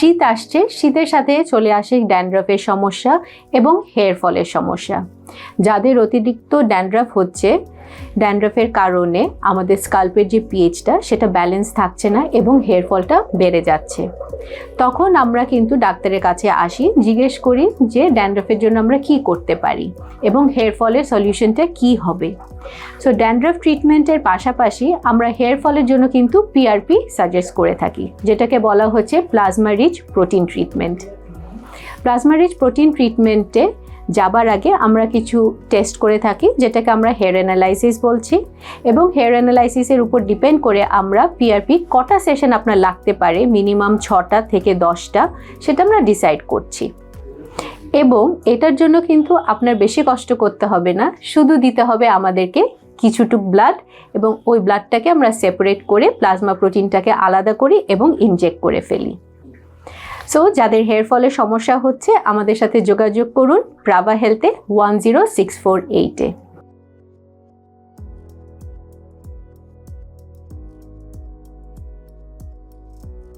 শীত আসছে শীতের সাথে চলে আসে ড্যান্ড্রফের সমস্যা এবং হেয়ার ফলের সমস্যা। যাদের অতিরিক্ত ড্যান্ড্রাফ হচ্ছে, ড্যান্ড্রাফের কারণে আমাদের স্কাল্পের যে পিএইচটা সেটা ব্যালেন্স থাকছে না এবং হেয়ার ফলটা বেড়ে যাচ্ছে। তখন আমরা কিন্তু ডাক্তারের কাছে আসি, জিজ্ঞেস করি যে ড্যান্ড্রফের জন্য আমরা কি করতে পারি এবং হেয়ার ফলের সলিউশনটা কি হবে। সো ড্যান্ড্রাফ ট্রিটমেন্টের পাশাপাশি আমরা হেয়ার ফলের জন্য কিন্তু পিআরপি সাজেস্ট করে থাকি, যেটাকে বলা হচ্ছে plasma rich protein treatment plasma rich protein ট্রিটমেন্টে যাবার আগে আমরা কিছু টেস্ট করে থাকি, যেটাকে আমরা হেয়ার অ্যানালাইসিস বলছি। এবং হেয়ার অ্যানালাইসিসের উপর ডিপেন্ড করে আমরা পিআরপি কটা সেশন আপনার লাগতে পারে মিনিমাম ছটা থেকে দশটা, সেটা আমরা ডিসাইড করছি। এবং এটার জন্য কিন্তু আপনার বেশি কষ্ট করতে হবে না, শুধু দিতে হবে আমাদেরকে কিছুটুক ব্লাড এবং ওই ব্লাডটাকে আমরা সেপারেট করে প্লাজমা প্রোটিনটাকে আলাদা করি এবং ইনজেক্ট করে ফেলি। সো যাদের হেয়ার ফলের সমস্যা হচ্ছে, আমাদের সাথে যোগাযোগ করুন প্রাভা হেলথে ওয়ান জিরো সিক্স ফোর এইটে